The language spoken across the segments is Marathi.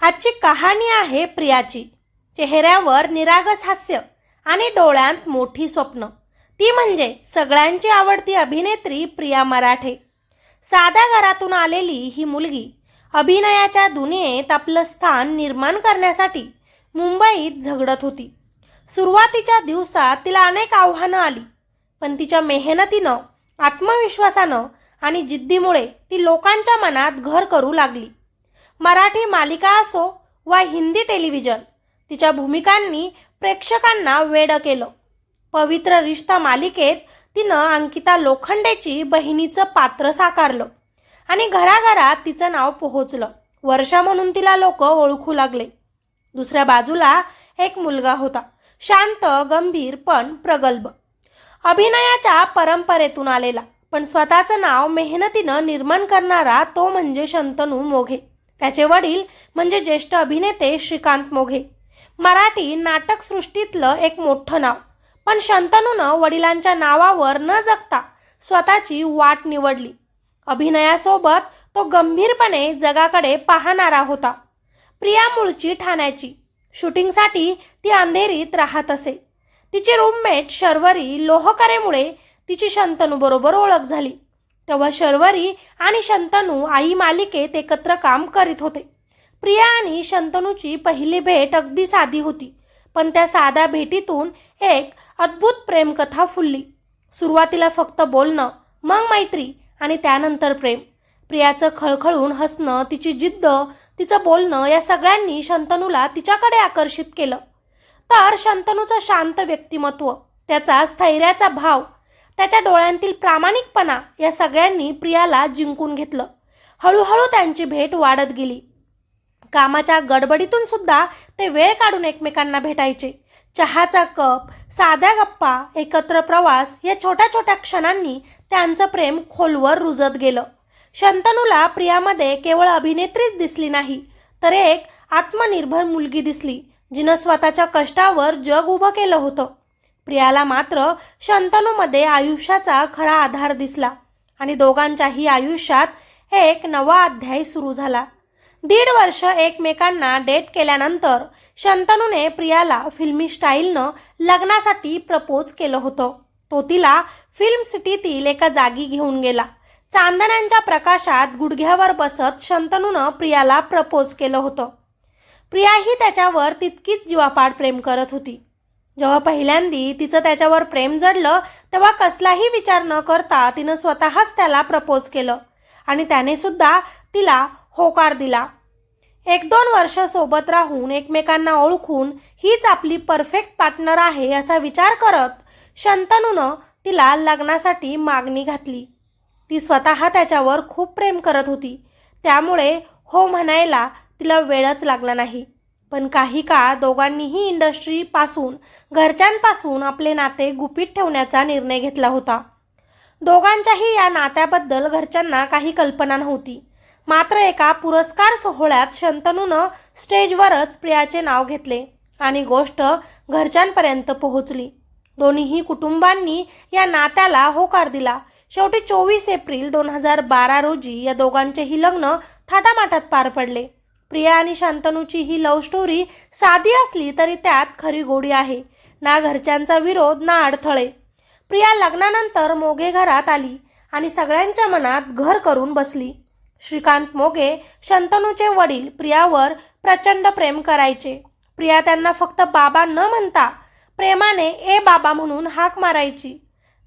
आजची कहाणी आहे प्रियाची. चेहऱ्यावर निरागस हास्य आणि डोळ्यांत मोठी स्वप्न. ती म्हणजे सगळ्यांची आवडती अभिनेत्री प्रिया मराठे. साध्या घरातून आलेली ही मुलगी अभिनयाच्या दुनियेत आपलं स्थान निर्माण करण्यासाठी मुंबईत झगडत होती. सुरुवातीच्या दिवसात तिला अनेक आव्हानं आली पण तिच्या मेहनतीनं आत्मविश्वासानं आणि जिद्दीमुळे ती लोकांच्या मनात घर करू लागली. मराठी मालिका असो वा हिंदी टेलिव्हिजन तिच्या भूमिकांनी प्रेक्षकांना वेडं केलं. पवित्र रिश्ता मालिकेत तिनं अंकिता लोखंडेची बहिणीचं पात्र साकारलं आणि घराघरात तिचं नाव पोहोचलं. वर्षा म्हणून तिला लोक ओळखू लागले. दुसऱ्या बाजूला एक मुलगा होता शांत गंभीर पण प्रगल्भ. अभिनयाच्या परंपरेतून आलेला पण स्वतःचं नाव मेहनतीनं निर्माण करणारा तो म्हणजे शंतनू मोघे. त्याचे वडील म्हणजे ज्येष्ठ अभिनेते श्रीकांत मोघे. मराठी नाटकसृष्टीतलं एक मोठं नाव. पण शंतनूनं वडिलांच्या नावावर न जगता स्वतःची वाट निवडली. अभिनयासोबत तो गंभीरपणे जगाकडे पाहणारा होता. प्रिया मूळची ठाण्याची. शूटिंगसाठी ती अंधेरीत राहत असे. तिची रूममेट शर्वरी लोहकरेमुळे तिची शंतनूबरोबर ओळख झाली. तेव्हा शर्वरी आणि शंतनू आई मालिकेत एकत्र काम करीत होते. प्रिया आणि शंतनूची पहिली भेट अगदी साधी होती पण त्या साध्या भेटीतून एक अद्भुत प्रेमकथा फुलली. सुरुवातीला फक्त बोलणं मग मैत्री आणि त्यानंतर प्रेम. प्रियाचं खळखळून हसणं तिची जिद्द तिचं बोलणं या सगळ्यांनी शंतनूला तिच्याकडे आकर्षित केलं. तर शंतनूचं शांत व्यक्तिमत्व त्याचा स्थैर्याचा भाव त्याच्या डोळ्यांतील प्रामाणिकपणा या सगळ्यांनी प्रियाला जिंकून घेतलं. हळूहळू त्यांची भेट वाढत गेली. कामाच्या गडबडीतून सुद्धा ते वेळ काढून एकमेकांना भेटायचे. चहाचा कप साध्या गप्पा एकत्र प्रवास या छोट्या छोट्या क्षणांनी त्यांचं प्रेम खोलवर रुजत गेलं. शंतनूला प्रियामध्ये केवळ अभिनेत्रीच दिसली नाही तर एक आत्मनिर्भर मुलगी दिसली जिनं स्वतःच्या कष्टावर जग उभं केलं होतं. प्रियाला मात्र शंतनूमध्ये आयुष्याचा खरा आधार दिसला आणि दोघांच्याही आयुष्यात एक नवा अध्याय सुरू झाला. दीड वर्ष एकमेकांना डेट केल्यानंतर शंतनूने प्रियाला फिल्मी स्टाईलनं लग्नासाठी प्रपोज केलं होतं. तो तिला फिल्म सिटीतील एका जागी घेऊन गेला. चांदण्यांच्या प्रकाशात गुडघ्यावर बसत शंतनूनं प्रियाला प्रपोज केलं होतं. प्रियाही त्याच्यावर तितकीच जीवापाड प्रेम करत होती. जेव्हा पहिल्यांदी तिचं त्याच्यावर प्रेम जडलं तेव्हा कसलाही विचार न करता तिनं स्वतःच त्याला प्रपोज केलं. आणि त्याने सुद्धा तिला होकार दिला. एक दोन वर्ष सोबत राहून एकमेकांना ओळखून हीच आपली परफेक्ट पार्टनर आहे असा विचार करत शंतनूनं तिला लग्नासाठी मागणी घातली. ती स्वतः त्याच्यावर खूप प्रेम करत होती. त्यामुळे हो म्हणायला तिला वेळच लागला नाही. पण काही काळ दोघांनीही इंडस्ट्रीपासून घरच्यांपासून आपले नाते गुपित ठेवण्याचा निर्णय घेतला होता. दोघांच्याही या नात्याबद्दल घरच्यांना काही कल्पना नव्हती. मात्र एका पुरस्कार सोहळ्यात शंतनूनं स्टेजवरच प्रियाचे नाव घेतले आणि गोष्ट घरच्यांपर्यंत पोहोचली. दोन्हीही कुटुंबांनी या नात्याला होकार दिला. शेवटी चोवीस एप्रिल दोन हजार बारा रोजी या दोघांचेही लग्न थाटामाटात पार पडले. प्रिया आणि शांतनूची ही लव्ह स्टोरी साधी असली तरी त्यात खरी गोडी आहे. ना घरच्यांचा विरोध ना अडथळे. प्रिया लग्नानंतर मोगे घरात आली आणि सगळ्यांच्या मनात घर करून बसली. श्रीकांत मोगे शंतनूचे वडील प्रियावर प्रचंड प्रेम करायचे. प्रिया त्यांना फक्त बाबा न म्हणता प्रेमाने ए बाबा म्हणून हाक मारायची.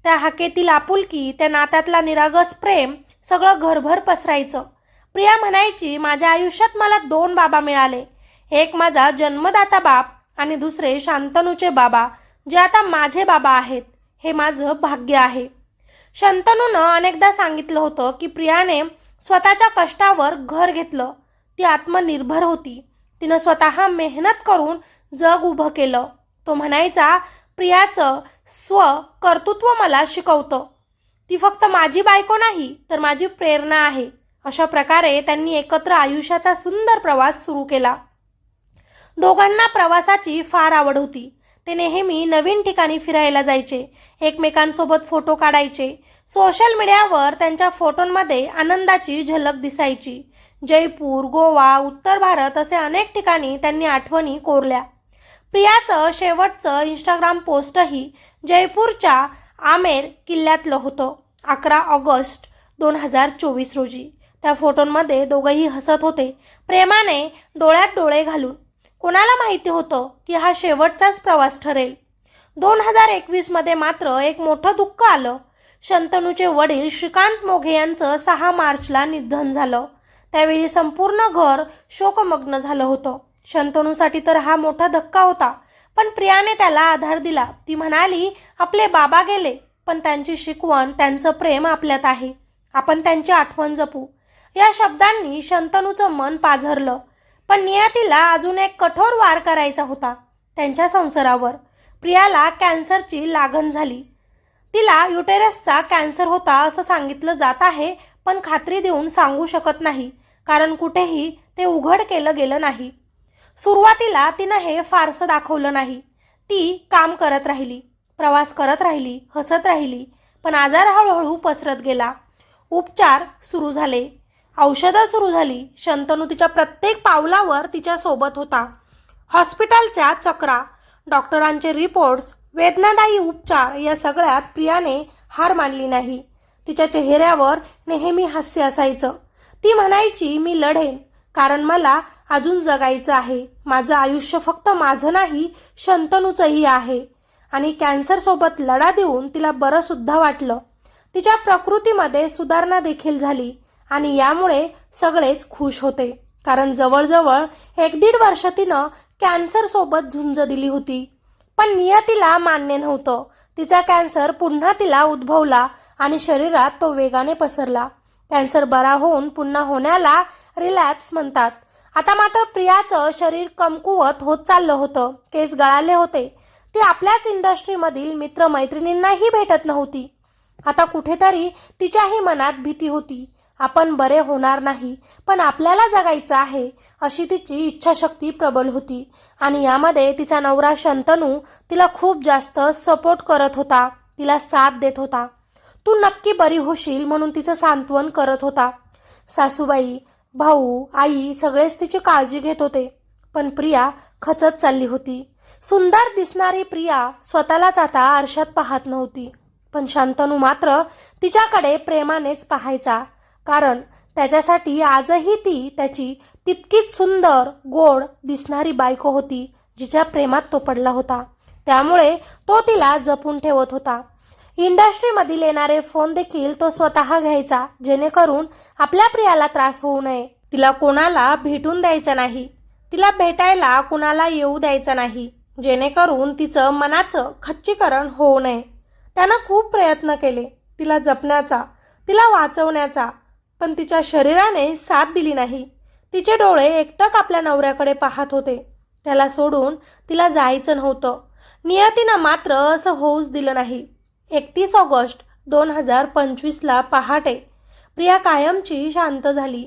त्या हाकेतील आपुलकी त्या नात्यातला निरागस प्रेम सगळं घरभर पसरायचं. प्रिया म्हणायची माझ्या आयुष्यात मला दोन बाबा मिळाले. एक माझा जन्मदाता बाप आणि दुसरे शांतनूचे बाबा जे आता माझे बाबा आहेत. हे माझं भाग्य आहे. शंतनूनं अनेकदा सांगितलं होतं की प्रियाने स्वतःच्या कष्टावर घर घेतलं. ती आत्मनिर्भर होती. तिनं स्वतः मेहनत करून जग उभं केलं. तो म्हणायचा प्रियाचं स्व कर्तृत्व मला शिकवतं. ती फक्त माझी बायको नाही तर माझी प्रेरणा आहे. अशा प्रकारे त्यांनी एकत्र आयुष्याचा सुंदर प्रवास सुरू केला. दोघांना प्रवासाची फार आवड होती. ते नेहमी नवीन ठिकाणी फिरायला जायचे एकमेकांसोबत फोटो काढायचे सोशल मीडियावर त्यांच्या फोटोंमध्ये आनंदाची झलक दिसायची. जयपूर गोवा उत्तर भारत असे अनेक ठिकाणी त्यांनी आठवणी कोरल्या. प्रियाचं शेवटचं इंस्टाग्राम पोस्टही जयपूरच्या आमेर किल्ल्यातलं होतं अकरा ऑगस्ट दोन हजार चोवीस रोजी. त्या फोटोंमध्ये दोघंही हसत होते. प्रेमाने डोळ्यात डोळे घालून. कोणाला माहिती होतं की हा शेवटचाच प्रवास ठरेल? दोन हजार एकवीसमध्ये मात्र एक मोठं दुःख आलं. शंतनूचे वडील श्रीकांत मोघे यांचं सहा मार्चला निधन झालं. त्यावेळी संपूर्ण घर शोकमग्न झालं होतं. शंतनूसाठी तर हा मोठा धक्का होता. पण प्रियाने त्याला आधार दिला. ती म्हणाली आपले बाबा गेले पण त्यांची शिकवण त्यांचं प्रेम आपल्यात आहे. आपण त्यांची आठवण जपू. या शब्दांनी शंतनूचं मन पाझरलं. पण नियतीला अजून एक कठोर वार करायचा होता त्यांच्या संसारावर. प्रियाला कॅन्सरची लागण झाली. तिला युटेरसचा कॅन्सर होता असं सांगितलं जात आहे पण खात्री देऊन सांगू शकत नाही कारण कुठेही ते उघड केलं गेलं नाही. सुरुवातीला तिनं हे फारसं दाखवलं नाही. ती काम करत राहिली प्रवास करत राहिली हसत राहिली पण आजार हळूहळू पसरत गेला. उपचार सुरू झाले. औषधं सुरू झाली. शंतनू तिच्या प्रत्येक पावलावर तिच्या सोबत होता. हॉस्पिटलच्या चक्रा डॉक्टरांचे रिपोर्ट्स वेदनादायी उपचार या सगळ्यात प्रियाने हार मानली नाही. तिच्या चेहऱ्यावर नेहमी हास्य असायचं. ती म्हणायची मी लढेन. कारण मला अजून जगायचं आहे. माझं आयुष्य फक्त माझं नाही शंतनूचंही आहे. आणि कॅन्सरसोबत लढा देऊन तिला बरंसुद्धा वाटलं. तिच्या प्रकृतीमध्ये सुधारणा देखील झाली. आणि यामुळे सगळेच खुश होते. कारण जवळजवळ एक दीड वर्ष तिनं कॅन्सरसोबत झुंज दिली होती. पण नियतीला मान्य नव्हतं. तिचा कॅन्सर पुन्हा तिला उद्भवला आणि शरीरात तो वेगाने पसरला. कॅन्सर बरा होऊन पुन्हा होण्याला रिलॅप्स म्हणतात. आता मात्र प्रियाचं शरीर कमकुवत होत चाललं होतं. केस गळाले होते. ती आपल्याच इंडस्ट्रीमधील मित्रमैत्रिणींनाही भेटत नव्हती. आता कुठेतरी तिच्याही मनात भीती होती. आपण बरे होणार नाही पण आपल्याला जगायचं आहे अशी तिची इच्छाशक्ती प्रबल होती. आणि यामध्ये तिचा नवरा शंतनू तिला खूप जास्त सपोर्ट करत होता तिला साथ देत होता. तू नक्की बरी होशील म्हणून तिचं सांत्वन करत होता. सासूबाई भाऊ आई सगळेच तिची काळजी घेत होते पण प्रिया खचत चालली होती. सुंदर दिसणारी प्रिया स्वतःलाच आता आरशात पाहत नव्हती पण शांतनू मात्र तिच्याकडे प्रेमानेच पाहायचा. कारण त्याच्यासाठी आजही ती त्याची तितकीच सुंदर गोड दिसणारी बायको होती जिच्या प्रेमात तो पडला होता. त्यामुळे तो तिला जपून ठेवत होता. इंडस्ट्रीमधील येणारे फोन देखील तो स्वतः घ्यायचा जेणेकरून आपल्या प्रियाला त्रास होऊ नये. तिला कोणाला भेटून द्यायचं नाही. तिला भेटायला कुणाला येऊ द्यायचं नाही जेणेकरून तिचं मनाचं खच्चीकरण होऊ नये. त्यानं खूप प्रयत्न केले. तिला जपण्याचा तिला वाचवण्याचा पण तिच्या शरीराने साथ दिली नाही. तिचे डोळे एकटक आपल्या नवऱ्याकडे पाहत होते. त्याला सोडून तिला जायचं नव्हतं. नियतीनं मात्र असं होऊच दिलं नाही. एकतीस ऑगस्ट दोन हजार पंचवीसला पहाटे प्रिया कायमची शांत झाली.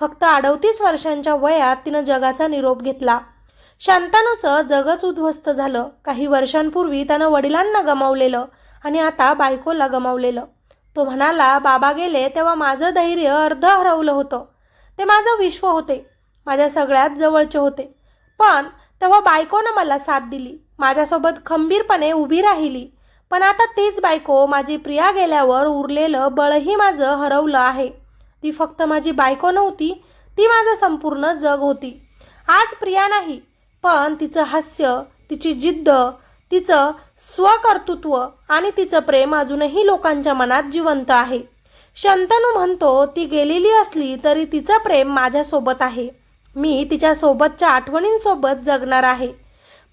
फक्त अडतीस वर्षांच्या वयात तिनं जगाचा निरोप घेतला. शांतानूचं जगच उद्ध्वस्त झालं. काही वर्षांपूर्वी त्यानं वडिलांना गमावलेलं आणि आता बायकोला गमावलेलं. तो म्हणाला बाबा गेले तेव्हा माझं धैर्य अर्ध हरवलं होतं. ते माझं विश्व होते माझ्या सगळ्यात जवळचे होते. पण तेव्हा बायकोनं मला साथ दिली. माझ्यासोबत खंबीरपणे उभी राहिली. पण आता तीच बायको माझी प्रिया गेल्यावर उरलेलं बळही माझं हरवलं आहे. ती फक्त माझी बायको नव्हती ती माझं संपूर्ण जग होती. आज प्रिया नाही पण तिचं हास्य तिची जिद्द तिचं स्वकर्तृत्व आणि तिचं प्रेम अजूनही लोकांच्या मनात जिवंत आहे. शंतनू म्हणतो ती गेलेली असली तरी तिचं प्रेम माझ्यासोबत आहे. मी तिच्यासोबतच्या आठवणींसोबत जगणार आहे.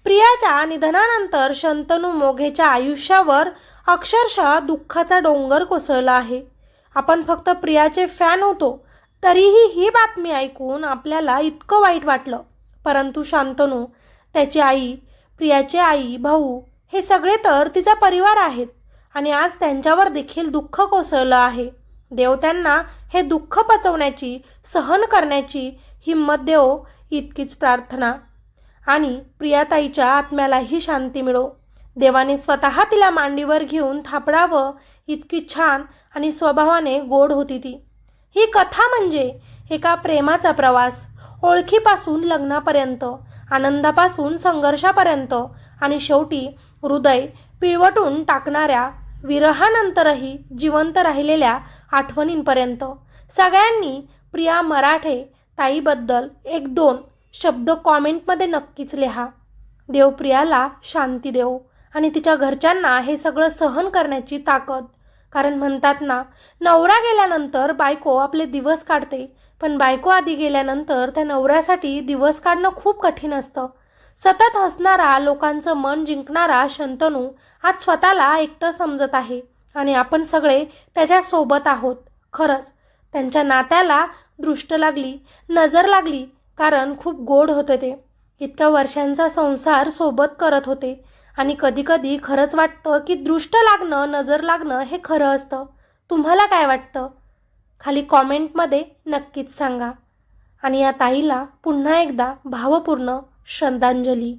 प्रियाच्या निधनानंतर शंतनू मोघेच्या आयुष्यावर अक्षरशः दुःखाचा डोंगर कोसळला आहे. आपण फक्त प्रियाचे फॅन होतो तरीही ही बातमी ऐकून आपल्याला इतकं वाईट वाटलं. परंतु शांतनू त्याची आई प्रियाची आई भाऊ हे सगळे तर तिचा परिवार आहेत आणि आज त्यांच्यावर देखील दुःख कोसळलं आहे. देव त्यांना हे दुःख पचवण्याची सहन करण्याची हिंमत देव इतकीच प्रार्थना. आणि प्रियाताईच्या आत्म्यालाही शांती मिळो. देवाने स्वतः तिला मांडीवर घेऊन थापडावं इतकी छान आणि स्वभावाने गोड होती ती. ही कथा म्हणजे एका प्रेमाचा प्रवास ओळखीपासून लग्नापर्यंत. आनंदापासून संघर्षापर्यंत आणि शेवटी हृदय पिळवटून टाकणाऱ्या विरहानंतरही जिवंत राहिलेल्या आठवणींपर्यंत. सगळ्यांनी प्रिया मराठे ताईबद्दल एक दोन शब्द कॉमेंटमध्ये नक्कीच लिहा. देवप्रियाला शांती देव आणि तिच्या घरच्यांना हे सगळं सहन करण्याची ताकद. कारण म्हणतात ना नवरा गेल्यानंतर बायको आपले दिवस काढते पण बायको आधी गेल्यानंतर त्या नवऱ्यासाठी दिवस काढणं खूप कठीण असतं. सतत हसणारा लोकांचं मन जिंकणारा शंतनू आज स्वतःला एकटं समजत आहे आणि आपण सगळे त्याच्यासोबत आहोत. खरंच त्यांच्या नात्याला दृष्ट लागली नजर लागली कारण खूप गोड होते ते. इतक्या वर्षांचा संसार सोबत करत होते आणि कधीकधी खरंच वाटतं की दृष्ट लागणं नजर लागणं हे खरं असतं. तुम्हाला काय वाटतं? खाली कॉमेंटमध्ये नक्कीच सांगा. आणि या ताईला पुन्हा एकदा भावपूर्ण श्रद्धांजली.